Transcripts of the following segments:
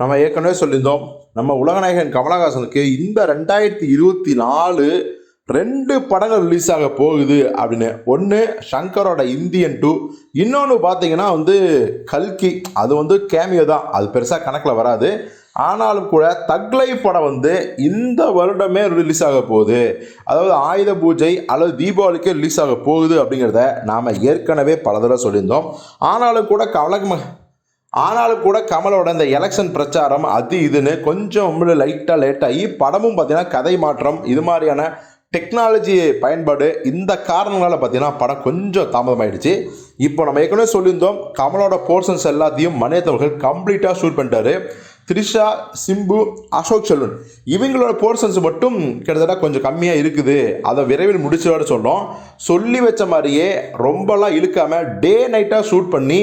நம்ம ஏற்கனவே சொல்லியிருந்தோம் நம்ம உலகநாயகன் கமலஹாசனுக்கு இந்த ரெண்டாயிரத்தி இருபத்தி நாலு ரெண்டு படங்கள் ரிலீஸ் ஆக போகுது அப்படின்னு. ஒன்று ஷங்கரோட இந்தியன் டூ இன்னொன்று பார்த்தீங்கன்னா வந்து கல்கி அது வந்து கேமியோ தான். அது பெருசாக கணக்கில் வராது. ஆனாலும் கூட தக்லை படம் வந்து இந்த வருடமே ரிலீஸ் ஆக போகுது. அதாவது ஆயுத பூஜை அல்லது தீபாவளிக்கே ரிலீஸ் ஆக போகுது அப்படிங்கிறத நாம் ஏற்கனவே பல தடவை சொல்லியிருந்தோம். ஆனாலும் கூட கமலக ஆனாலும் கூட கமலோட இந்த எலெக்ஷன் பிரச்சாரம் அது இதுன்னு கொஞ்சம் லைட்டாக லேட்டாகி படமும் பார்த்தீங்கன்னா கதை மாற்றம் இது மாதிரியான டெக்னாலஜி பயன்பாடு இந்த காரணங்களால் பார்த்தீங்கன்னா படம் கொஞ்சம் தாமதமாயிடுச்சு. இப்போ நம்ம ஏற்கனவே சொல்லியிருந்தோம் கமலோட போர்ஷன்ஸ் எல்லாத்தையும் மணியத்தவர்கள் கம்ப்ளீட்டாக ஷூட் பண்ணிட்டாரு. த்ரிஷா சிம்பு அசோக் செல்வன் இவங்களோட போர்ஷன்ஸ் மட்டும் கிட்டத்தட்ட கொஞ்சம் கம்மியாக இருக்குது. அதை விரைவில் முடிச்சிடாரு சொன்னோம். சொல்லி வச்ச மாதிரியே ரொம்பலாம் இழுக்காமல் டே நைட்டாக ஷூட் பண்ணி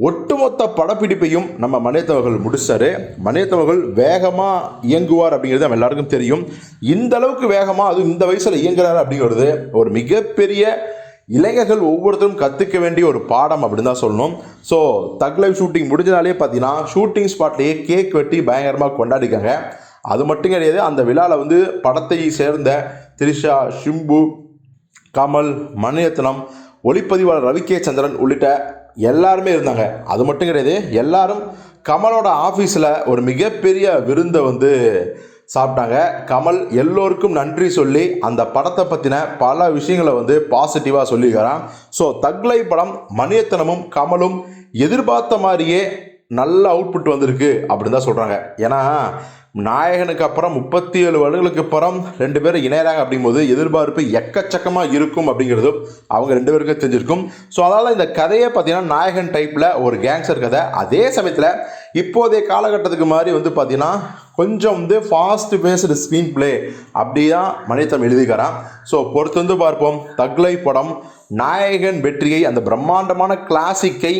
ஒட்டுமொத்த படப்பிடிப்பையும் நம்ம மணியத்தவர்கள் முடிச்சாரு. மணியத்தவர்கள் வேகமாக இயங்குவார் அப்படிங்கிறது நம்ம எல்லாருக்கும் தெரியும். இந்த அளவுக்கு வேகமாக அதுவும் இந்த வயசில் இயங்குறாரு அப்படிங்கிறது ஒரு மிகப்பெரிய இளைஞர்கள் ஒவ்வொருத்தரும் கற்றுக்க வேண்டிய ஒரு பாடம் அப்படின்னு தான் சொல்லணும். ஸோ தக் லைவ் ஷூட்டிங் முடிஞ்சனாலே பார்த்தீங்கன்னா ஷூட்டிங் ஸ்பாட்லேயே கேக் வெட்டி பயங்கரமாக கொண்டாடிக்காங்க அது மட்டும் கிடையாது அந்த விழாவில் வந்து படத்தை சேர்ந்த திரிஷா ஷிம்பு கமல் மணிரத்னம் ஒளிப்பதிவாளர் ரவி கே சந்திரன் உள்ளிட்ட எல்லாருமே இருந்தாங்க. அது மட்டும் கிடையாது எல்லாரும் கமலோட ஆஃபீஸில் ஒரு மிகப்பெரிய விருந்தை வந்து சாப்பிட்டாங்க. கமல் எல்லோருக்கும் நன்றி சொல்லி அந்த படத்தை பற்றின பல விஷயங்களை வந்து பாசிட்டிவாக சொல்லியிருக்கிறான் ஸோ தக்லை படம் மணியத்தனமும் கமலும் எதிர்பார்த்த மாதிரியே நல்ல அவுட்புட் வந்திருக்கு அப்படின்னு தான் சொல்கிறாங்க ஏன்னா நாயகனுக்கு அப்புறம் முப்பத்தி ஏழு வருடங்களுக்கு அப்புறம் ரெண்டு பேரும் இணையறாங்க அப்படிங்கும்போது எதிர்பார்ப்பு எக்கச்சக்கமாக இருக்கும் அப்படிங்கிறது அவங்க ரெண்டு பேருக்கும் தெரிஞ்சிருக்கும். ஸோ அதனால் இந்த கதையை பார்த்தீங்கன்னா நாயகன் டைப்பில் ஒரு கேங்ஸ்டர் கதை. அதே சமயத்தில் இப்போதைய காலகட்டத்துக்கு மாதிரி வந்து பார்த்தீங்கன்னா கொஞ்சம் வந்து ஃபாஸ்ட் பேஸ்டு ஸ்க்ரீன் பிளே அப்படி தான் மணித்தம் எழுதிக்கிறான் ஸோ பொறுத்து வந்து பார்ப்போம். தக்லை படம் நாயகன் வெற்றியை அந்த பிரம்மாண்டமான கிளாசிக்கை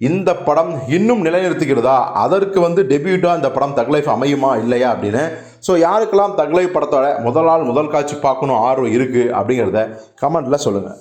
இந்த படம் இன்னும் நிலைநிறுத்துகிறதா? அதற்கு வந்து டெபியூட்டாக இந்த படம் தக்லைஃப் அமையுமா இல்லையா அப்படின்னு. ஸோ யாருக்கெல்லாம் தக்லைஃப் படத்தோட முதல் நாள் முதல் காட்சி பார்க்கணும் ஆர்வம் இருக்குது அப்படிங்கிறத கமெண்ட்டில் சொல்லுங்கள்